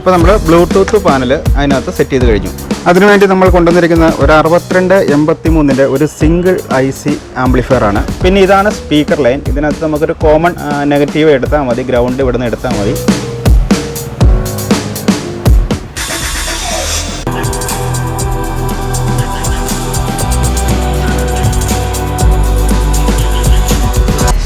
ഇപ്പോൾ നമ്മൾ Bluetooth panel അതിനകത്ത് സെറ്റ് ചെയ്ത് കഴിഞ്ഞു. അതിനുവേണ്ടി നമ്മൾ കൊണ്ടുവന്നിരിക്കുന്ന ഒരു അറുപത്തിരണ്ട് എൺപത്തി മൂന്നിന്റെ ഒരു സിംഗിൾ ഐ സി ആംപ്ലിഫയർ ആണ്. പിന്നെ ഇതാണ് സ്പീക്കർ ലൈൻ ഇതിനകത്ത് നമുക്കൊരു കോമൺ നെഗറ്റീവ് എടുത്താൽ മതി. ഗ്രൗണ്ട് ഇവിടുന്ന് എടുത്താൽ മതി.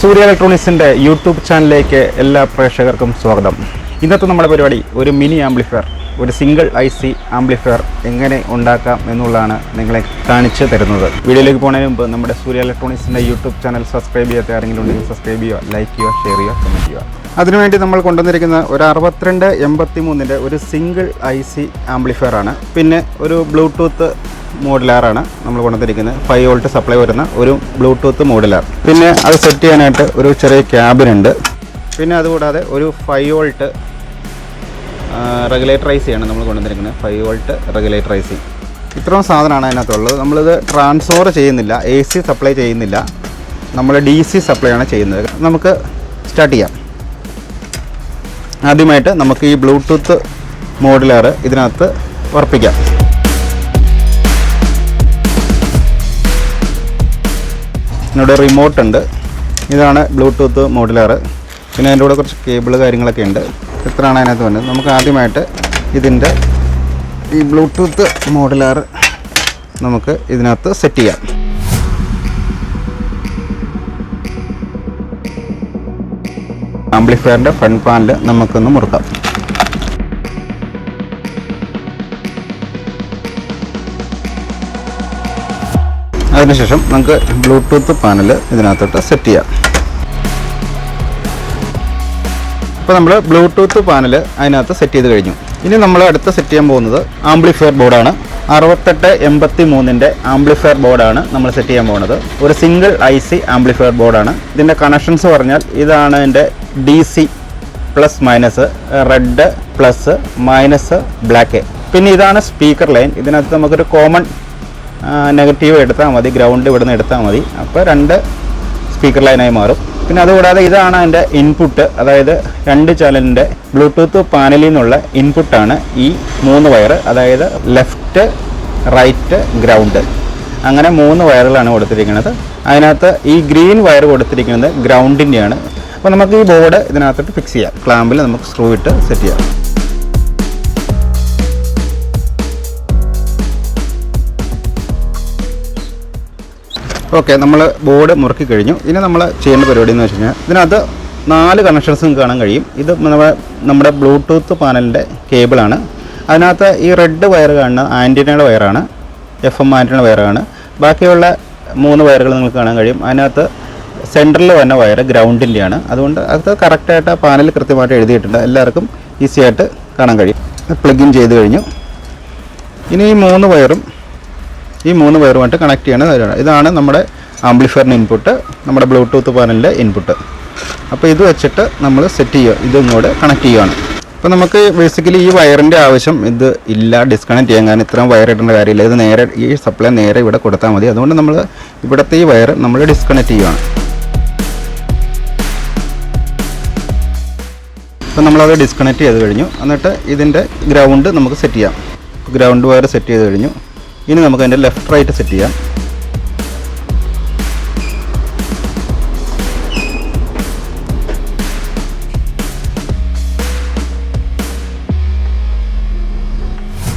സൂര്യ ഇലക്ട്രോണിക്സിന്റെ യൂട്യൂബ് ചാനലിലേക്ക് എല്ലാ പ്രേക്ഷകർക്കും സ്വാഗതം. ഇന്നത്തെ നമ്മുടെ പരിപാടി ഒരു മിനി ആംപ്ലിഫയർ ഒരു സിംഗിൾ ഐ സി ആംപ്ലിഫയർ എങ്ങനെ ഉണ്ടാക്കാം എന്നുള്ളതാണ് നിങ്ങളെ കാണിച്ചു തരുന്നത്. വീഡിയോയിലേക്ക് പോകുന്നതിന് മുമ്പ് നമ്മുടെ സൂര്യ ഇലക്ട്രോണിക്സിന്റെ യൂട്യൂബ് ചാനൽ സബ്സ്ക്രൈബ് ചെയ്യാത്ത ആരെങ്കിലും ഉണ്ടെങ്കിൽ സബ്സ്ക്രൈബ് ചെയ്യുക ലൈക്ക് ചെയ്യുക ഷെയർ ചെയ്യുക കമന്റ് ചെയ്യുക. അതിനുവേണ്ടി നമ്മൾ കൊണ്ടുവന്നിരിക്കുന്ന ഒരു അറുപത്തിരണ്ട് എൺപത്തി മൂന്നിന്റെ ഒരു സിംഗിൾ ഐ സി ആംപ്ലിഫയർ ആണ്. പിന്നെ ഒരു ബ്ലൂടൂത്ത് മോഡുലാറാണ് നമ്മൾ കൊണ്ടുവന്നിരിക്കുന്നത്. ഫൈവ് വോൾട്ട് സപ്ലൈ വരുന്ന ഒരു ബ്ലൂടൂത്ത് മോഡുലാർ. പിന്നെ അത് സെറ്റ് ചെയ്യാനായിട്ട് ഒരു ചെറിയ ക്യാബിനുണ്ട് പിന്നെ അതുകൂടാതെ ഒരു ഫൈവ് വോൾട്ട് റെഗുലേറ്റർ ഐ സിയാണ് നമ്മൾ കൊണ്ടുവന്നിരിക്കുന്നത്. Five volt regulator I C ഇത്രയും സാധനമാണ് അതിനകത്തുള്ളത്. നമ്മളിത് ട്രാൻസ്ഫോർ ചെയ്യുന്നില്ല. എ സി സപ്ലൈ ചെയ്യുന്നില്ല. നമ്മൾ ഡി സി സപ്ലൈ ആണ് ചെയ്യുന്നത്. നമുക്ക് സ്റ്റാർട്ട് ചെയ്യാം. ആദ്യമായിട്ട് നമുക്ക് ഈ ബ്ലൂടൂത്ത് മോഡുലാർ ഇതിനകത്ത് ഉറപ്പിക്കാം. ഇതിനോട് റിമോട്ട് ഉണ്ട്. ഇതാണ് ബ്ലൂടൂത്ത് മോഡുലാർ പിന്നെ അതിന്റെ കൂടെ കുറച്ച് കേബിൾ കാര്യങ്ങളൊക്കെ ഉണ്ട്. ഇത്രയാണ് അതിനകത്ത് വന്നത്. നമുക്ക് ആദ്യമായിട്ട് ഇതിന്റെ ഈ ബ്ലൂടൂത്ത് മോഡലാർ നമുക്ക് ഇതിനകത്ത് സെറ്റ് ചെയ്യാം. ആംപ്ലിഫയറിന്റെ ഫ്രണ്ട് പാനൽ നമുക്കൊന്ന് മുറുക്കാം. അതിനുശേഷം നമുക്ക് ബ്ലൂടൂത്ത് പാനൽ ഇതിനകത്തോട്ട് സെറ്റ് ചെയ്യാം. ഇപ്പോൾ നമ്മൾ ബ്ലൂടൂത്ത് പാനൽ അതിനകത്ത് സെറ്റ് ചെയ്ത് കഴിഞ്ഞു. ഇനി നമ്മൾ അടുത്ത് സെറ്റ് ചെയ്യാൻ പോകുന്നത് ആംപ്ലിഫയർ ബോർഡാണ് അറുപത്തെട്ട് എൺപത്തി മൂന്നിന്റെ ആംപ്ലിഫയർ ബോർഡാണ് നമ്മൾ സെറ്റ് ചെയ്യാൻ പോകുന്നത്. ഒരു സിംഗിൾ ഐ സി ആംപ്ലിഫയർ ബോർഡാണ് ഇതിന്റെ കണക്ഷൻസ് പറഞ്ഞാൽ ഇതാണ് എന്റെ D C plus minus red plus minus black പിന്നെ ഇതാണ് സ്പീക്കർ ലൈൻ ഇതിനകത്ത് നമുക്കൊരു കോമൺ നെഗറ്റീവ് എടുത്താൽ മതി. ഗ്രൗണ്ട് ഇവിടുന്ന് എടുത്താൽ മതി. അപ്പോൾ രണ്ട് സ്പീക്കർ ലൈനായി മാറും. പിന്നെ അതുകൂടാതെ ഇതാണ് അതിന്റെ ഇൻപുട്ട് അതായത് രണ്ട് ചാനലിന്റെ ബ്ലൂടൂത്ത് പാനലിൽ നിന്നുള്ള ഇൻപുട്ടാണ് ഈ മൂന്ന് വയർ അതായത് ലെഫ്റ്റ് റൈറ്റ് ഗ്രൗണ്ട് അങ്ങനെ മൂന്ന് വയറുകളാണ് കൊടുത്തിരിക്കുന്നത്. അതിനകത്ത് ഈ ഗ്രീൻ വയർ കൊടുത്തിരിക്കുന്നത് ഗ്രൗണ്ടിന്റെയാണ് അപ്പോൾ നമുക്ക് ഈ ബോർഡ് ഇതിനകത്തോട്ട് ഫിക്സ് ചെയ്യാം. ക്ലാമ്പിൽ നമുക്ക് സ്ക്രൂ ഇട്ട് സെറ്റ് ചെയ്യാം. ഓക്കെ നമ്മൾ ബോർഡ് മുറുക്കി കഴിഞ്ഞു. ഇനി നമ്മൾ ചെയ്യേണ്ട പരിപാടി എന്ന് വെച്ച് കഴിഞ്ഞാൽ ഇതിനകത്ത് നാല് കണക്ഷൻസും കാണാൻ കഴിയും. ഇത് നമ്മുടെ നമ്മുടെ ബ്ലൂടൂത്ത് പാനലിന്റെ കേബിളാണ് അതിനകത്ത് ഈ റെഡ് വയർ കാണുന്ന ആന്റിനയുടെ വയറാണ് എഫ് എം ആന്റിനയുടെ വയറാണ് ബാക്കിയുള്ള മൂന്ന് വയറുകൾ നിങ്ങൾക്ക് കാണാൻ കഴിയും. അതിനകത്ത് സെന്ററിൽ വന്ന വയർ ഗ്രൗണ്ടിന്റെയാണ് അതുകൊണ്ട് അത് കറക്റ്റായിട്ട് ആ പാനൽ കൃത്യമായിട്ട് എഴുതിയിട്ടുണ്ട്. എല്ലാവർക്കും ഈസി ആയിട്ട് കാണാൻ കഴിയും. പ്ലഗ് ഇൻ ചെയ്ത് കഴിഞ്ഞു. ഇനി ഈ മൂന്ന് വയറും ഈ മൂന്ന് വയറുമായിട്ട് കണക്ട് ചെയ്യണ കാര്യമാണ്. ഇതാണ് നമ്മുടെ ആംപ്ലിഫയറിന്റെ ഇൻപുട്ട് നമ്മുടെ ബ്ലൂടൂത്ത് പാനലിന്റെ ഇൻപുട്ട് അപ്പോൾ ഇത് വെച്ചിട്ട് നമ്മൾ സെറ്റ് ചെയ്യുക. ഇതും കൂടെ കണക്ട് ചെയ്യുകയാണ് അപ്പോൾ നമുക്ക് ബേസിക്കലി ഈ വയറിന്റെ ആവശ്യം ഇത് ഇല്ല ഡിസ്കണക്ട് ചെയ്യാൻ കാരണം ഇത്രയും വയർ ഇടേണ്ട കാര്യമില്ല. ഇത് നേരെ ഈ സപ്ലൈ നേരെ ഇവിടെ കൊടുത്താൽ മതി. അതുകൊണ്ട് നമ്മൾ ഇവിടുത്തെ ഈ വയർ നമ്മൾ ഡിസ്കണക്ട് ചെയ്യുകയാണ് അപ്പോൾ നമ്മളത് ഡിസ്കണക്ട് ചെയ്ത് കഴിഞ്ഞു. എന്നിട്ട് ഇതിന്റെ ഗ്രൗണ്ട് നമുക്ക് സെറ്റ് ചെയ്യാം. ഗ്രൗണ്ട് വയർ സെറ്റ് ചെയ്ത് കഴിഞ്ഞു. ഇനി നമുക്ക് അതിന്റെ ലെഫ്റ്റ് റൈറ്റ് സെറ്റ് ചെയ്യാം.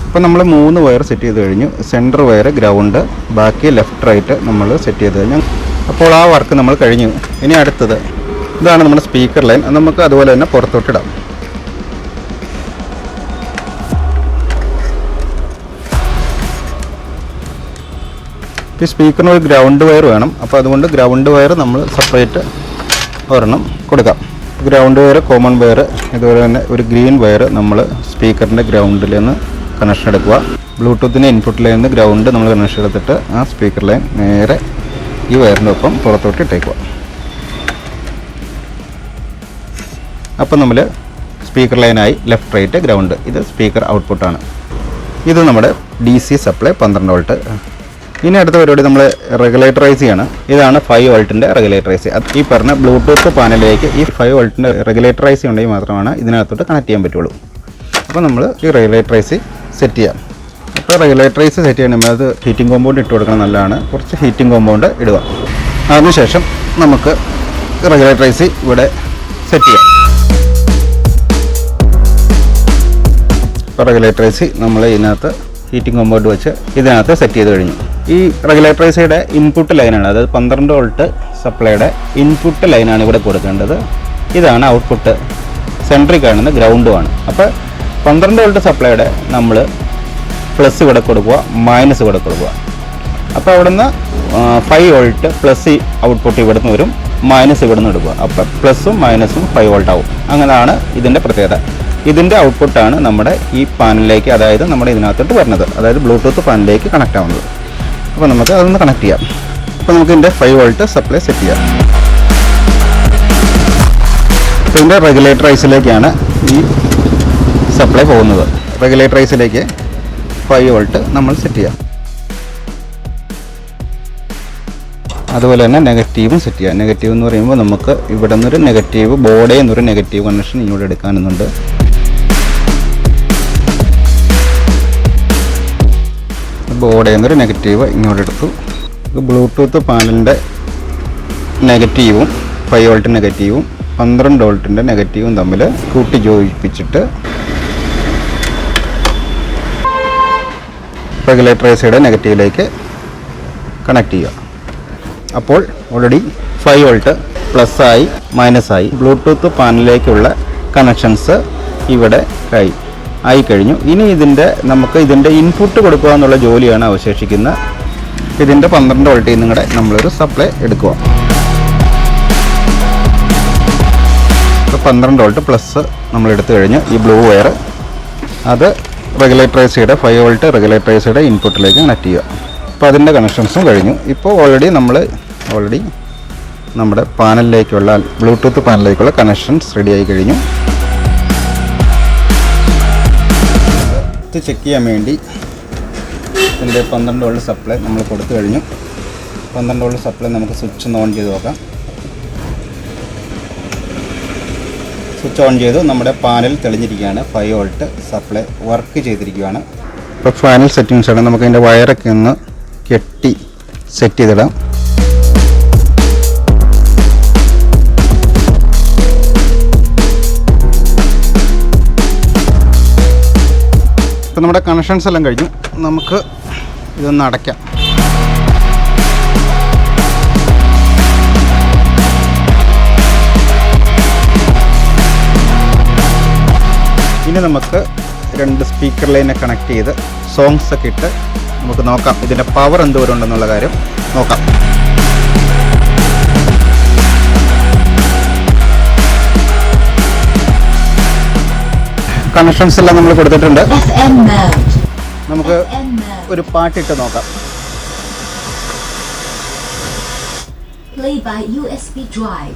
ഇപ്പം നമ്മൾ മൂന്ന് വയർ സെറ്റ് ചെയ്ത് കഴിഞ്ഞു. സെന്റർ വയർ ഗ്രൗണ്ട് ബാക്കി ലെഫ്റ്റ് റൈറ്റ് നമ്മൾ സെറ്റ് ചെയ്ത് കഴിഞ്ഞു. അപ്പോൾ ആ വർക്ക് നമ്മൾ കഴിഞ്ഞു. ഇനി അടുത്തത്. ഇതാണ് നമ്മുടെ സ്പീക്കർ ലൈൻ നമുക്ക് അതുപോലെ തന്നെ പുറത്തോട്ടിടാം ഈ സ്പീക്കറിന് ഒരു ഗ്രൗണ്ട് വയർ വേണം. അപ്പോൾ അതുകൊണ്ട് ഗ്രൗണ്ട് വയർ നമ്മൾ സെപ്പറേറ്റ് ഒരെണ്ണം കൊടുക്കാം. ഗ്രൗണ്ട് വയർ കോമൺ വയർ ഇതുപോലെ തന്നെ ഒരു ഗ്രീൻ വയർ നമ്മൾ സ്പീക്കറിന്റെ ഗ്രൗണ്ടിൽ നിന്ന് കണക്ഷൻ എടുക്കുക. ബ്ലൂടൂത്തിന്റെ ഇൻപുട്ടിൽ നിന്ന് ഗ്രൗണ്ട് നമ്മൾ കണക്ഷൻ എടുത്തിട്ട് ആ സ്പീക്കർ ലൈൻ നേരെ ഈ വയറിന്റെ ഒപ്പം പുറത്തോട്ട് ഇട്ടേക്കുക. അപ്പം നമ്മൾ സ്പീക്കർ ലൈനായി ലെഫ്റ്റ് റൈറ്റ് ഗ്രൗണ്ട് ഇത് സ്പീക്കർ ഔട്ട്പുട്ടാണ് ഇത് നമ്മുടെ ഡി സി സപ്ലൈ പന്ത്രണ്ട് വോൾട്ട് ഇനി അടുത്ത പരിപാടി നമ്മൾ റെഗുലേറ്റർ ഐ ഇതാണ് ഫൈവ് വോൾട്ടിന്റെ റെഗുലേറ്റർ ഐ സി ഈ പറഞ്ഞ ബ്ലൂടൂത്ത് പാനലിലേക്ക് ഈ ഫൈവ് വോൾട്ടിന്റെ റെഗുലേറ്റർ ഐ സി ഉണ്ടെങ്കിൽ മാത്രമാണ് ഇതിനകത്തോട്ട് കണക്ട് ചെയ്യാൻ പറ്റുള്ളൂ. അപ്പോൾ നമ്മൾ ഈ റെഗുലേറ്റർ ഐ സി സെറ്റ് ചെയ്യാം. അപ്പോൾ റെഗുലേറ്റർ ഐ സി സെറ്റ് ചെയ്യണമെങ്കിൽ അത് ഹീറ്റിംഗ് കോമ്പൗണ്ട് ഇട്ട് കൊടുക്കണം നല്ലതാണ്. കുറച്ച് ഹീറ്റിംഗ് കോമ്പൗണ്ട് ഇടുക. അതിനുശേഷം നമുക്ക് റെഗുലേറ്റർ ഐ സി ഇവിടെ സെറ്റ് ചെയ്യാം. ഇപ്പോൾ റെഗുലേറ്റർ ഐ സി നമ്മൾ ഇതിനകത്ത് ഹീറ്റിംഗ് കോമ്പൗണ്ട് വെച്ച് ഇതിനകത്ത് സെറ്റ് ചെയ്ത് കഴിഞ്ഞു. ഈ റെഗുലേറ്ററൈസയുടെ ഇൻപുട്ട് ലൈനാണ് അതായത് പന്ത്രണ്ട് വോൾട്ട് സപ്ലൈയുടെ ഇൻപുട്ട് ലൈനാണ് ഇവിടെ കൊടുക്കേണ്ടത്. ഇതാണ് ഔട്ട്പുട്ട് സെൻട്രിൽ കാണുന്ന ഗ്രൗണ്ടുമാണ് അപ്പോൾ പന്ത്രണ്ട് വോൾട്ട് സപ്ലൈയുടെ നമ്മൾ പ്ലസ് ഇവിടെ കൊടുക്കുക മൈനസ് ഇവിടെ കൊടുക്കുക. അപ്പോൾ അവിടുന്ന് ഫൈവ് വോൾട്ട് പ്ലസ് ഔട്ട്പുട്ട് ഇവിടുന്ന് വരും മൈനസ് ഇവിടുന്ന് എടുക്കുക. അപ്പോൾ പ്ലസും മൈനസും ഫൈവ് വോൾട്ട് ആവും. അങ്ങനെയാണ് ഇതിന്റെ പ്രത്യേകത. ഇതിന്റെ ഔട്ട്പുട്ടാണ് നമ്മുടെ ഈ പാനലിലേക്ക് അതായത് നമ്മുടെ ഇതിനകത്തോട്ട് വരുന്നത്. അതായത് ബ്ലൂടൂത്ത് പാനലിലേക്ക് കണക്ട് ആവുന്നത്. അപ്പോൾ നമുക്ക് അതൊന്ന് കണക്ട് ചെയ്യാം. അപ്പോൾ നമുക്ക് ഇതിന്റെ ഫൈവ് വോൾട്ട് സപ്ലൈ സെറ്റ് ചെയ്യാം. ഇതിന്റെ റെഗുലേറ്റർ ഐസിലേക്കാണ് ഈ സപ്ലൈ പോകുന്നത്. റെഗുലേറ്റർ ഐസിലേക്ക് ഫൈവ് വോൾട്ട് നമ്മൾ സെറ്റ് ചെയ്യാം. അതുപോലെ തന്നെ നെഗറ്റീവും സെറ്റ് ചെയ്യാം. നെഗറ്റീവ് എന്ന് പറയുമ്പോൾ നമുക്ക് ഇവിടെ നിന്നൊരു നെഗറ്റീവ് ബോർഡേന്നൊരു നെഗറ്റീവ് കണക്ഷൻ ഇങ്ങോട്ട് എടുക്കാനുണ്ട്. ബോർഡിൽ നിന്നൊരു നെഗറ്റീവ് ഇങ്ങോട്ട് എടുത്തു. ഇത് ബ്ലൂടൂത്ത് പാനലിന്റെ നെഗറ്റീവും ഫൈവ് വോൾട്ട് നെഗറ്റീവും പന്ത്രണ്ട് വോൾട്ടിന്റെ നെഗറ്റീവും തമ്മിൽ കൂട്ടി യോജിപ്പിച്ചിട്ട് റെഗുലേറ്റർ എസിയുടെ നെഗറ്റീവിലേക്ക് കണക്ട് ചെയ്യുക. അപ്പോൾ ഓൾറെഡി ഫൈവ് വോൾട്ട് പ്ലസ് ആയി മൈനസ് ആയി ബ്ലൂടൂത്ത് പാനലിലേക്കുള്ള കണക്ഷൻസ് ഇവിടെ ആയി. ആയി കഴിഞ്ഞു ഇനി ഇതിന്റെ നമുക്ക് ഇതിന്റെ ഇൻപുട്ട് കൊടുക്കുക എന്നുള്ള ജോലിയാണ് അവശേഷിക്കുന്നത് ഇതിന്റെ പന്ത്രണ്ട് വോൾട്ടിൽ കൂടെ നമ്മളൊരു സപ്ലൈ എടുക്കുക. പന്ത്രണ്ട് വോൾട്ട് പ്ലസ് നമ്മൾ എടുത്തു കഴിഞ്ഞ്. ഈ ബ്ലൂ വയർ അത് റെഗുലേറ്റർ ഐസിയുടെ ഫൈവ് വോൾട്ട് റെഗുലേറ്റർ ഐസിയുടെ ഇൻപുട്ടിലേക്ക് കണക്ട് ചെയ്യുക. അപ്പോൾ അതിന്റെ കണക്ഷൻസും കഴിഞ്ഞു. ഇപ്പോൾ ഓൾറെഡി നമ്മൾ ഓൾറെഡി നമ്മുടെ പാനലിലേക്കുള്ള ബ്ലൂടൂത്ത് പാനലിലേക്കുള്ള കണക്ഷൻസ് റെഡി ആയി കഴിഞ്ഞു. ഇത് ചെക്ക് ചെയ്യാൻ വേണ്ടി ഇതിന്റെ പന്ത്രണ്ട് വോൾട്ട് സപ്ലൈ നമ്മൾ കൊടുത്തു കഴിഞ്ഞു. പന്ത്രണ്ട് വോൾട്ട് സപ്ലൈ നമുക്ക് സ്വിച്ച് ഒന്ന് ഓൺ ചെയ്ത് നോക്കാം. സ്വിച്ച് ഓൺ ചെയ്തു. നമ്മുടെ പാനൽ തെളിഞ്ഞിരിക്കുകയാണ്. ഫൈവ് വോൾട്ട് സപ്ലൈ വർക്ക് ചെയ്തിരിക്കുകയാണ്. ഇപ്പോൾ ഫൈനൽ സെറ്റിങ്സ് ആണ്. നമുക്ക് അതിന്റെ വയറൊക്കെ ഒന്ന് കെട്ടി സെറ്റ് ചെയ്തിടാം. ഇപ്പം നമ്മുടെ കണക്ഷൻസ് എല്ലാം കഴിഞ്ഞു. നമുക്ക് ഇതൊന്ന് അടയ്ക്കാം. ഇനി നമുക്ക് രണ്ട് സ്പീക്കർ ലൈനെ കണക്ട് ചെയ്ത് സോങ്സ് ഒക്കെ ഇട്ട് നമുക്ക് നോക്കാം. ഇതിന്റെ പവർ എന്തോരം ഉണ്ടെന്നുള്ള കാര്യം നോക്കാം. കണക്ഷൻസ് എല്ലാം നമ്മൾ കൊടുത്തിട്ടുണ്ട് നമുക്ക്. ഒരു പാട്ടിട്ട് നോക്കാം Play by USB drive.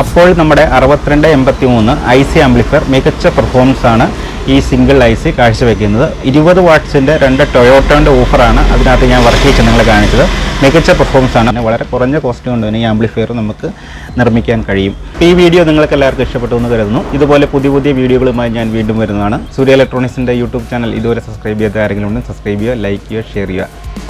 അപ്പോൾ നമ്മുടെ അറുപത്തിരണ്ട് എൺപത്തി മൂന്ന് ഐ സി ആംപ്ലിഫയർ മികച്ച പെർഫോമൻസ് ആണ് ഈ സിംഗിൾ ഐ സി കാഴ്ചവെക്കുന്നത്. ഇരുപത് വാട്ട്സിന്റെ രണ്ട് ടൊയോട്ടോന്റെ ഓഫറാണ് അതിനകത്ത് ഞാൻ വർക്ക് ചെയ്ത് നിങ്ങളെ കാണിച്ചത്. മികച്ച പെർഫോമൻസ് ആണ് വളരെ കുറഞ്ഞ കോസ്റ്റ് കൊണ്ട് തന്നെ ഈ ആംപ്ലിഫയർ നമുക്ക് നിർമ്മിക്കാൻ കഴിയും. ഈ വീഡിയോ നിങ്ങൾക്ക് എല്ലാവർക്കും ഇഷ്ടപ്പെട്ടു എന്ന് കരുതുന്നു. ഇതുപോലെ പുതിയ പുതിയ വീഡിയോകളുമായി ഞാൻ വീണ്ടും വരുന്നതാണ്. സൂര്യ ഇലക്ട്രോണിക്സിന്റെ യൂട്യൂബ് ചാനൽ ഇതുവരെ സബ്സ്ക്രൈബ് ചെയ്ത ആരെങ്കിലും ഉണ്ടെങ്കിൽ സബ്സ്ക്രൈബ് ചെയ്യുക ലൈക്ക് ചെയ്യുക ഷെയർ ചെയ്യുക.